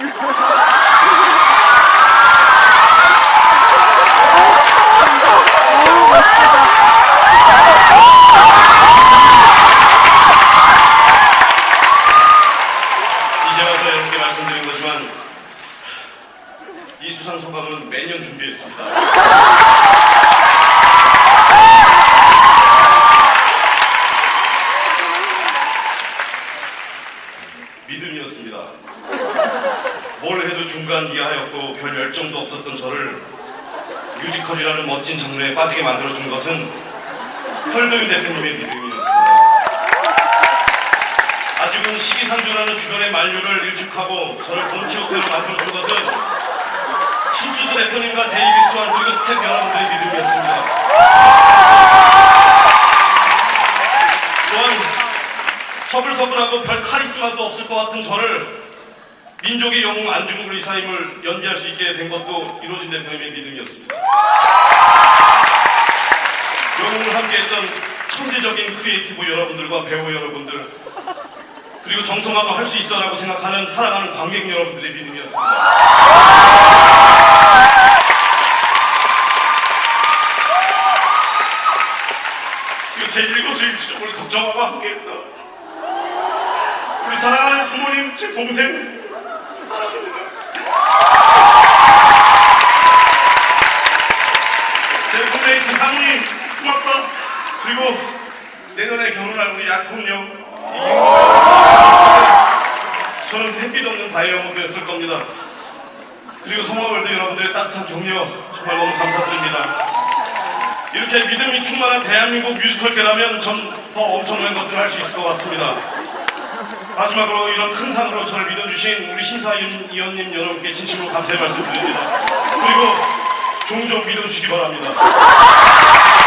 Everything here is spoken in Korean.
이제 와서 여러분께 말씀드린 거지만 이 수상 소감은 매년 준비했습니다. 믿음이었습니다. 뭘 해도 중간 이하였고 별 열정도 없었던 저를 뮤지컬이라는 멋진 장르에 빠지게 만들어준 것은 설도윤 대표님의 믿음이었습니다. 아직은 시기상조라는 주변의 만류를 일축하고 저를 돈키호테로 만들어준 것은 신수수 대표님과 데이비스와 그리고 스태프 여러분들의 믿음이었습니다. 서글서글하고 별 카리스마도 없을 것 같은 저를 민족의 영웅 안중근 의사님을 연기할 수 있게 된 것도 이로진 대표님의 믿음이었습니다. 영웅을 함께했던 천재적인 크리에이티브 여러분들과 배우 여러분들 그리고 정성화도 할 수 있어라고 생각하는 사랑하는 관객 여러분들의 믿음이었습니다. 그리고 제 일거수 일투족을 걱정하고 함께했던 우리 사랑하는 부모님, 제 동생 사랑합니다. 제 룸메이트 상님 고맙다. 그리고 내년에 결혼할 우리 약혼녀. 저는 햇빛 없는 다이아몬드였을 겁니다. 그리고 성화월드 여러분들의 따뜻한 격려 정말 너무 감사드립니다. 이렇게 믿음이 충만한 대한민국 뮤지컬계라면 전 더 엄청난 것들을 할 수 있을 것 같습니다. 마지막으로 이런 큰 상으로 저를 믿어주신 우리 심사위원님 여러분께 진심으로 감사의 말씀 드립니다. 그리고 종종 믿어주시기 바랍니다.